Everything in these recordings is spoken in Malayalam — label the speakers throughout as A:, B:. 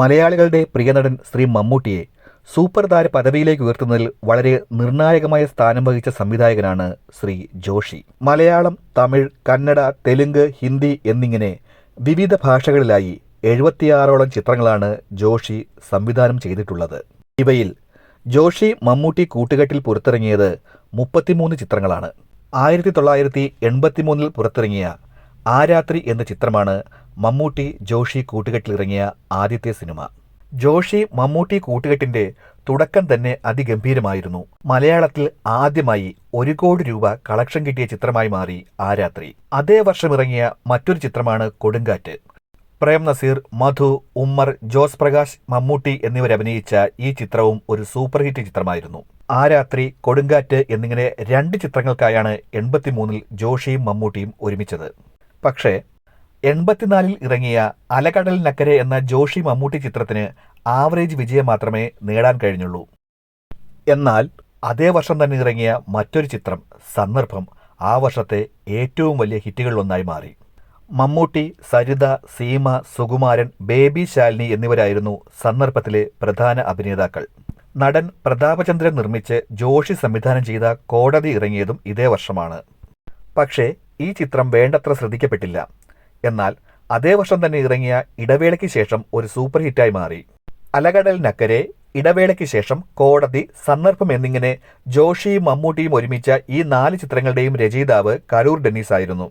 A: മലയാളികളുടെ പ്രിയനടൻ ശ്രീ മമ്മൂട്ടിയെ സൂപ്പർ താര പദവിയിലേക്ക് ഉയർത്തുന്നതിൽ വളരെ നിർണായകമായ സ്ഥാനം വഹിച്ച സംവിധായകനാണ് ശ്രീ ജോഷി. മലയാളം തമിഴ് കന്നഡ തെലുങ്ക് ഹിന്ദി എന്നിങ്ങനെ വിവിധ ഭാഷകളിലായി എഴുപത്തിയാറോളം ചിത്രങ്ങളാണ് ജോഷി സംവിധാനം ചെയ്തിട്ടുള്ളത്. ഇവയിൽ ജോഷി മമ്മൂട്ടി കൂട്ടുകെട്ടിൽ പുറത്തിറങ്ങിയത് മുപ്പത്തിമൂന്ന് ചിത്രങ്ങളാണ്. ആയിരത്തി തൊള്ളായിരത്തി എൺപത്തിമൂന്നിൽ പുറത്തിറങ്ങിയ ആ രാത്രി എന്ന ചിത്രമാണ് മമ്മൂട്ടി ജോഷി കൂട്ടുകെട്ടിലിറങ്ങിയ ആദ്യത്തെ സിനിമ. ജോഷി മമ്മൂട്ടി കൂട്ടുകെട്ടിന്റെ തുടക്കം തന്നെ അതിഗംഭീരമായിരുന്നു. മലയാളത്തിൽ ആദ്യമായി ഒരു കോടി രൂപ കളക്ഷൻ കിട്ടിയ ചിത്രമായി മാറി ആ രാത്രി. അതേ വർഷം ഇറങ്ങിയ മറ്റൊരു ചിത്രമാണ് കൊടുങ്കാറ്റ്. പ്രേം നസീർ മധു ഉമ്മർ ജോസ് പ്രകാശ് മമ്മൂട്ടി എന്നിവരഭിനയിച്ച ഈ ചിത്രവും ഒരു സൂപ്പർ ഹിറ്റ് ചിത്രമായിരുന്നു. ആ രാത്രി കൊടുങ്കാറ്റ് എന്നിങ്ങനെ രണ്ട് ചിത്രങ്ങൾക്കായാണ് എൺപത്തിമൂന്നിൽ ജോഷിയും മമ്മൂട്ടിയും ഒരുമിച്ചത്. പക്ഷേ എൺപത്തിനാലിൽ ഇറങ്ങിയ അലകടലിനക്കരെ എന്ന ജോഷി മമ്മൂട്ടി ചിത്രത്തിന് ആവറേജ് വിജയം മാത്രമേ നേടാൻ കഴിഞ്ഞുള്ളൂ. എന്നാൽ അതേ വർഷം തന്നെ ഇറങ്ങിയ മറ്റൊരു ചിത്രം സന്ദർഭം ആ വർഷത്തെ ഏറ്റവും വലിയ ഹിറ്റുകളിലൊന്നായി മാറി. മമ്മൂട്ടി സരിത സീമ സുകുമാരൻ ബേബി ശാലിനി എന്നിവരായിരുന്നു സന്ദർഭത്തിലെ പ്രധാന അഭിനേതാക്കൾ. നടൻ പ്രതാപചന്ദ്രൻ നിർമ്മിച്ച് ജോഷി സംവിധാനം ചെയ്ത കോടതി ഇറങ്ങിയതും ഇതേ വർഷമാണ്. പക്ഷേ ഈ ചിത്രം വേണ്ടത്ര ശ്രദ്ധിക്കപ്പെട്ടില്ല. എന്നാൽ അതേ വർഷം തന്നെ ഇറങ്ങിയ ഇടവേളയ്ക്ക് ശേഷം ഒരു സൂപ്പർ ഹിറ്റായി മാറി. അലകടലിനക്കരെ ഇടവേളയ്ക്ക് ശേഷം കോടതി സന്ദർഭം എന്നിങ്ങനെ ജോഷിയും മമ്മൂട്ടിയും ഒരുമിച്ച ഈ നാല് ചിത്രങ്ങളുടെയും രചയിതാവ് കരൂർ ഡെന്നീസ് ആയിരുന്നു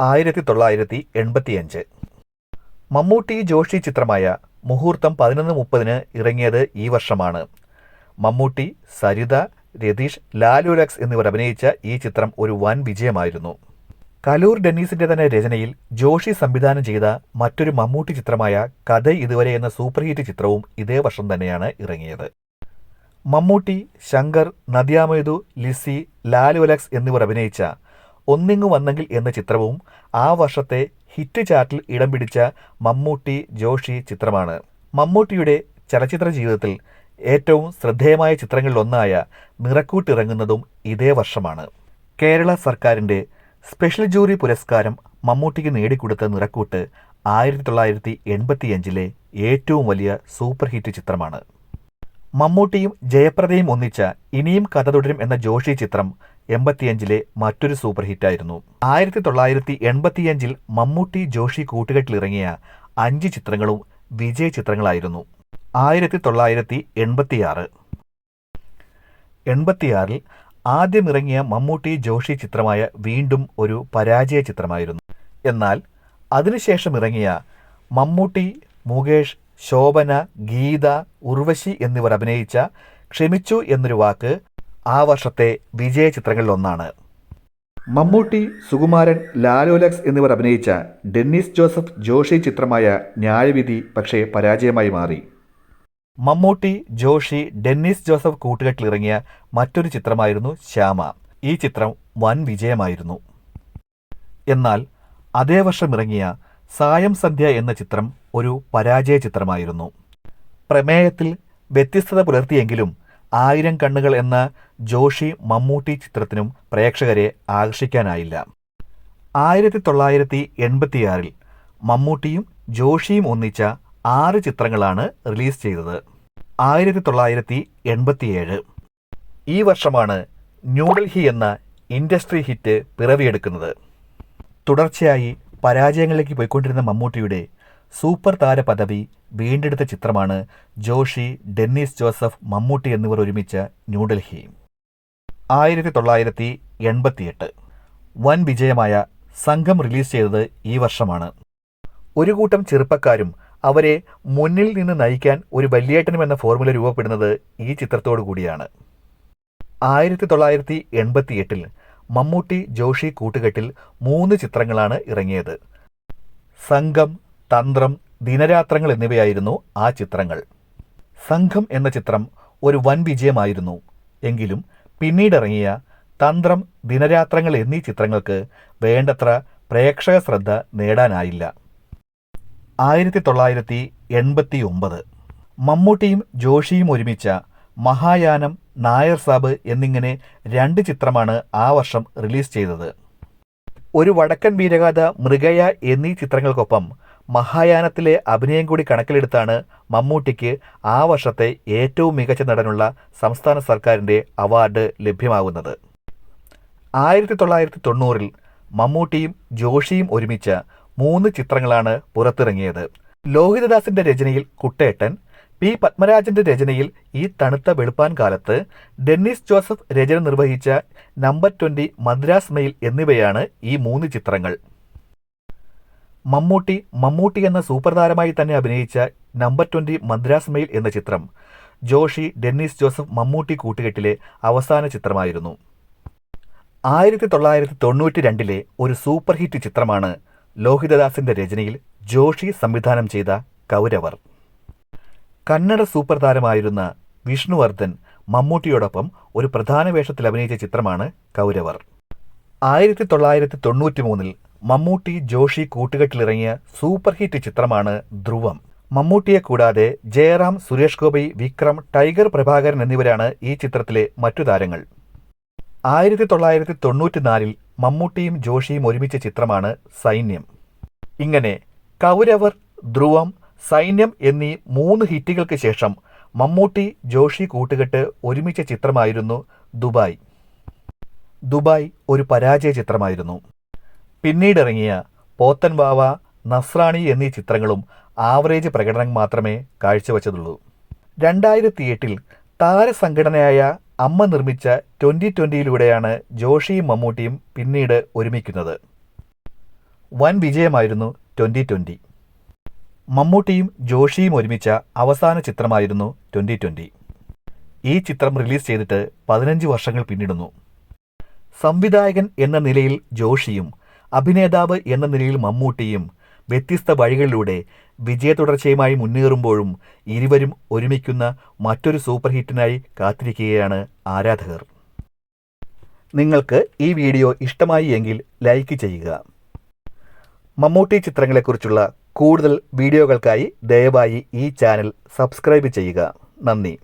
A: ആയിരത്തി തൊള്ളായിരത്തി എൺപത്തിയഞ്ച് മമ്മൂട്ടി ജോഷി ചിത്രമായ മുഹൂർത്തം പതിനൊന്ന് മുപ്പതിന് ഇറങ്ങിയത് ഈ വർഷമാണ്. മമ്മൂട്ടി സരിത രതീഷ് ലാലു ലക്സ് എന്നിവർ അഭിനയിച്ച ഈ ചിത്രം ഒരു വൻ വിജയമായിരുന്നു. കലൂർ ഡെന്നീസിന്റെ തന്നെ രചനയിൽ ജോഷി സംവിധാനം ചെയ്ത മറ്റൊരു മമ്മൂട്ടി ചിത്രമായ കഥ ഇതുവരെ എന്ന സൂപ്പർ ഹിറ്റ് ചിത്രവും ഇതേ വർഷം തന്നെയാണ് ഇറങ്ങിയത്. മമ്മൂട്ടി ശങ്കർ നദിയാമേതു ലിസി ലാലു അലക്സ് എന്നിവർ അഭിനയിച്ച ഒന്നിങ്ങു വന്നെങ്കിൽ എന്ന ചിത്രവും ആ വർഷത്തെ ഹിറ്റ് ചാർട്ടിൽ ഇടം പിടിച്ച മമ്മൂട്ടി ജോഷി ചിത്രമാണ്. മമ്മൂട്ടിയുടെ ചലച്ചിത്ര ജീവിതത്തിൽ ഏറ്റവും ശ്രദ്ധേയമായ ചിത്രങ്ങളിലൊന്നായ നിറക്കൂട്ടിറങ്ങുന്നതും ഇതേ വർഷമാണ്. കേരള സർക്കാരിന്റെ സ്പെഷ്യൽ ജൂറി പുരസ്കാരം മമ്മൂട്ടിക്ക് നേടിക്കൊടുത്ത നിറക്കൂട്ട് ആയിരത്തി തൊള്ളായിരത്തി എൺപത്തിയഞ്ചിലെ ഏറ്റവും വലിയ സൂപ്പർ ഹിറ്റ് ചിത്രമാണ്. മമ്മൂട്ടിയും ജയപ്രദയും ഒന്നിച്ച ഇനിയും കഥ തുടരും എന്ന ജോഷി ചിത്രം എൺപത്തിയഞ്ചിലെ മറ്റൊരു സൂപ്പർ ഹിറ്റായിരുന്നു ആയിരത്തി തൊള്ളായിരത്തി എൺപത്തിയഞ്ചിൽ മമ്മൂട്ടി ജോഷി കൂട്ടുകെട്ടിലിറങ്ങിയ അഞ്ച് ചിത്രങ്ങളും വിജയ ചിത്രങ്ങളായിരുന്നു. ആയിരത്തി തൊള്ളായിരത്തി എൺപത്തിയാറ് എൺപത്തിയാറിൽ ആദ്യമിറങ്ങിയ മമ്മൂട്ടി ജോഷി ചിത്രമായ വീണ്ടും ഒരു പരാജയ ചിത്രമായിരുന്നു. എന്നാൽ അതിനുശേഷം ഇറങ്ങിയ മമ്മൂട്ടി മുകേഷ് ശോഭന ഗീത ഉർവശി എന്നിവർ അഭിനയിച്ച ക്ഷമിച്ചു എന്നൊരു വാക്ക് ആ വർഷത്തെ വിജയ ചിത്രങ്ങളിലൊന്നാണ്. മമ്മൂട്ടി സുകുമാരൻ ലാലോലക്സ് എന്നിവർ അഭിനയിച്ച ഡെന്നിസ് ജോസഫ് ജോഷി ചിത്രമായ ന്യായവിധി പക്ഷേ പരാജയമായി മാറി. മമ്മൂട്ടി ജോഷി ഡെന്നിസ് ജോസഫ് കൂട്ടുകെട്ടിലിറങ്ങിയ മറ്റൊരു ചിത്രമായിരുന്നു ശ്യാമ. ഈ ചിത്രം വൻ വിജയമായിരുന്നു. എന്നാൽ അതേ വർഷം ഇറങ്ങിയ സായം സന്ധ്യ എന്ന ചിത്രം ഒരു പരാജയ ചിത്രമായിരുന്നു. പ്രമേയത്തിൽ വ്യത്യസ്തത പുലർത്തിയെങ്കിലും ആയിരം കണ്ണുകൾ എന്ന ജോഷി മമ്മൂട്ടി ചിത്രത്തിനും പ്രേക്ഷകരെ ആകർഷിക്കാനായില്ല. ആയിരത്തി തൊള്ളായിരത്തി എൺപത്തിയാറിൽ മമ്മൂട്ടിയും ജോഷിയും ഒന്നിച്ച ആറ് ചിത്രങ്ങളാണ് റിലീസ് ചെയ്തത്. ആയിരത്തി തൊള്ളായിരത്തി എൺപത്തിയേഴ് ഈ വർഷമാണ് ന്യൂഡൽഹി എന്ന ഇൻഡസ്ട്രി ഹിറ്റ് പിറവിയെടുക്കുന്നത്. തുടർച്ചയായി പരാജയങ്ങളിലേക്ക് പോയിക്കൊണ്ടിരുന്ന മമ്മൂട്ടിയുടെ സൂപ്പർ താര പദവി വീണ്ടെടുത്ത ചിത്രമാണ് ജോഷി ഡെന്നിസ് ജോസഫ് മമ്മൂട്ടി എന്നിവർ ഒരുമിച്ച ന്യൂഡൽഹി ആയിരത്തി തൊള്ളായിരത്തി എൺപത്തിയെട്ട് വൻ വിജയമായ സംഘം റിലീസ് ചെയ്തത് ഈ വർഷമാണ്. ഒരു കൂട്ടം ചെറുപ്പക്കാരും അവരെ മുന്നിൽ നിന്ന് നയിക്കാൻ ഒരു വല്യേട്ടനും എന്ന ഫോർമുല രൂപപ്പെടുന്നത് ഈ ചിത്രത്തോടു കൂടിയാണ്. ആയിരത്തി തൊള്ളായിരത്തി എൺപത്തിയെട്ടിൽ മമ്മൂട്ടി ജോഷി കൂട്ടുകെട്ടിൽ മൂന്ന് ചിത്രങ്ങളാണ് ഇറങ്ങിയത്. സംഘം തന്ത്രം ദിനരാത്രങ്ങൾ എന്നിവയായിരുന്നു ആ ചിത്രങ്ങൾ. സംഘം എന്ന ചിത്രം ഒരു വൻ വിജയമായിരുന്നു. എങ്കിലും പിന്നീടിറങ്ങിയ തന്ത്രം ദിനരാത്രങ്ങൾ എന്നീ ചിത്രങ്ങൾക്ക് വേണ്ടത്ര പ്രേക്ഷക ശ്രദ്ധ നേടാനായില്ല. ആയിരത്തി തൊള്ളായിരത്തി എൺപത്തി ഒമ്പത് മമ്മൂട്ടിയും ജോഷിയും ഒരുമിച്ച മഹായാനം നായർ സാബ് എന്നിങ്ങനെ രണ്ട് ചിത്രമാണ് ആ വർഷം റിലീസ് ചെയ്തത്. ഒരു വടക്കൻ വീരഗാഥ മൃഗയ എന്നീ ചിത്രങ്ങൾക്കൊപ്പം മഹായാനത്തിലെ അഭിനയം കൂടി കണക്കിലെടുത്താണ് മമ്മൂട്ടിക്ക് ആ വർഷത്തെ ഏറ്റവും മികച്ച നടനുള്ള സംസ്ഥാന സർക്കാരിന്റെ അവാർഡ് ലഭ്യമാകുന്നത്. ആയിരത്തി തൊള്ളായിരത്തി തൊണ്ണൂറിൽ മമ്മൂട്ടിയും ജോഷിയും ഒരുമിച്ച മൂന്ന് ചിത്രങ്ങളാണ് പുറത്തിറങ്ങിയത്. ലോഹിതദാസിന്റെ രചനയിൽ കുട്ടേട്ടൻ പി പത്മരാജന്റെ രചനയിൽ ഈ തണുത്ത വെളുപ്പാൻ കാലത്ത് ഡെന്നിസ് ജോസഫ് രചന നിർവഹിച്ച നമ്പർ ട്വന്റി മദ്രാസ് മെയിൽ എന്നിവയാണ് ഈ മൂന്ന് ചിത്രങ്ങൾ. മമ്മൂട്ടി മമ്മൂട്ടി എന്ന സൂപ്പർ താരമായി തന്നെ അഭിനയിച്ച നമ്പർ ട്വന്റി മദ്രാസ് മെയിൽ എന്ന ചിത്രം ജോഷി ഡെന്നിസ് ജോസഫ് മമ്മൂട്ടി കൂട്ടുകെട്ടിലെ അവസാന ചിത്രമായിരുന്നു. ആയിരത്തി തൊള്ളായിരത്തി തൊണ്ണൂറ്റി രണ്ടിലെ ഒരു സൂപ്പർ ഹിറ്റ് ചിത്രമാണ് ലോഹിതദാസിന്റെ രചനയിൽ ജോഷി സംവിധാനം ചെയ്ത കൗരവർ. കന്നഡ സൂപ്പർ താരമായിരുന്ന വിഷ്ണുവർദ്ധൻ മമ്മൂട്ടിയോടൊപ്പം ഒരു പ്രധാന വേഷത്തിൽ അഭിനയിച്ച ചിത്രമാണ് കൗരവർ. ആയിരത്തി തൊള്ളായിരത്തി തൊണ്ണൂറ്റി മൂന്നിൽ മമ്മൂട്ടി ജോഷി കൂട്ടുകെട്ടിലിറങ്ങിയ സൂപ്പർ ഹിറ്റ് ചിത്രമാണ് ധ്രുവം. മമ്മൂട്ടിയെ കൂടാതെ ജയറാം സുരേഷ് ഗോപി വിക്രം ടൈഗർ പ്രഭാകരൻ എന്നിവരാണ് ഈ ചിത്രത്തിലെ മറ്റു താരങ്ങൾ. ആയിരത്തി തൊള്ളായിരത്തി തൊണ്ണൂറ്റിനാലിൽ മമ്മൂട്ടിയും ജോഷിയും ഒരുമിച്ച ചിത്രമാണ് സൈന്യം. ഇങ്ങനെ കൗരവർ ധ്രുവം സൈന്യം എന്നീ മൂന്ന് ഹിറ്റുകൾക്ക് ശേഷം മമ്മൂട്ടി ജോഷി കൂട്ടുകെട്ട് ഒരുമിച്ച ചിത്രമായിരുന്നു ദുബായ്. ദുബായ് ഒരു പരാജയ ചിത്രമായിരുന്നു. പിന്നീടിറങ്ങിയ പോത്തൻ വാവ നസ്രാണി എന്നീ ചിത്രങ്ങളും ആവറേജ് പ്രകടനം മാത്രമേ കാഴ്ചവെച്ചതുള്ളൂ. രണ്ടായിരത്തി എട്ടിൽ താരസംഘടനയായ അമ്മ നിർമ്മിച്ച ട്വന്റി ട്വന്റിയിലൂടെയാണ് ജോഷിയും മമ്മൂട്ടിയും പിന്നീട് ഒരുമിക്കുന്നത്. വൻ വിജയമായിരുന്നു ട്വന്റി ട്വന്റി മമ്മൂട്ടിയും ജോഷിയും ഒരുമിച്ച അവസാന ചിത്രമായിരുന്നു ട്വന്റി ട്വന്റി ഈ ചിത്രം റിലീസ് ചെയ്തിട്ട് പതിനഞ്ച് വർഷങ്ങൾ പിന്നിടുന്നു. സംവിധായകൻ എന്ന നിലയിൽ ജോഷിയും അഭിനേതാവ് എന്ന നിലയിൽ മമ്മൂട്ടിയും വ്യത്യസ്ത വഴികളിലൂടെ വിജയതുടർച്ചയുമായി മുന്നേറുമ്പോഴും ഇരുവരും ഒരുമിക്കുന്ന മറ്റൊരു സൂപ്പർ ഹിറ്റിനായി കാത്തിരിക്കുകയാണ് ആരാധകർ. നിങ്ങൾക്ക് ഈ വീഡിയോ ഇഷ്ടമായി എങ്കിൽ ലൈക്ക് ചെയ്യുക. മമ്മൂട്ടി ചിത്രങ്ങളെക്കുറിച്ചുള്ള കൂടുതൽ വീഡിയോകൾക്കായി ദയവായി ഈ ചാനൽ സബ്സ്ക്രൈബ് ചെയ്യുക. നന്ദി.